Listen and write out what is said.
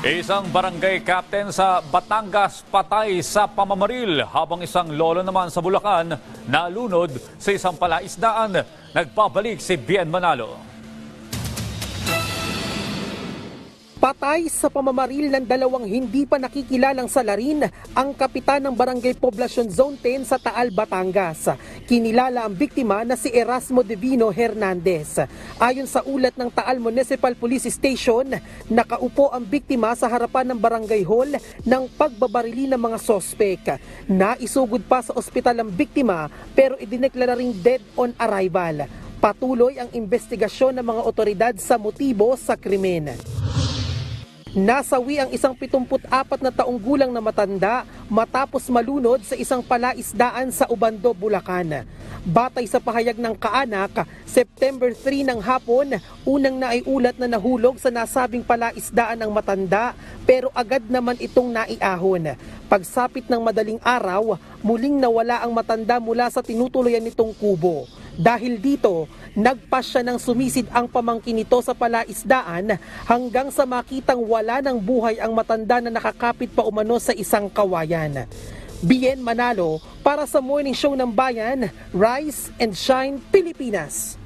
Isang barangay captain sa Batangas patay sa pamamaril habang isang lolo naman sa Bulacan nalunod sa isang palaisdaan. Nagpabalik si Bien Manalo. Patay sa pamamaril ng dalawang hindi pa nakikilalang salarin ang kapitan ng Barangay Poblacion Zone 10 sa Taal, Batangas. Kinilala ang biktima na si Erasmo Divino Hernandez. Ayon sa ulat ng Taal Municipal Police Station, nakaupo ang biktima sa harapan ng barangay hall ng pagbabarili ng mga sospek. Naisugod pa sa ospital ang biktima pero idineklara ring dead on arrival. Patuloy ang investigasyon ng mga otoridad sa motibo sa krimen. Nasawi ang isang 74 na taong gulang na matanda matapos malunod sa isang palaisdaan sa Ubando, Bulacan. Batay sa pahayag ng kaanak, September 3 ng hapon, unang naiulat na nahulog sa nasabing palaisdaan ang matanda pero agad naman itong naiahon. Pagsapit ng madaling araw, muling nawala ang matanda mula sa tinutuluyan nitong kubo. Dahil dito, nagpasya ng sumisid ang pamangkin nito sa palaisdaan hanggang sa makitang wala ng buhay ang matanda na nakakapit pa umano sa isang kawayan. Bien Manalo para sa Morning Show ng Bayan, Rise and Shine Pilipinas.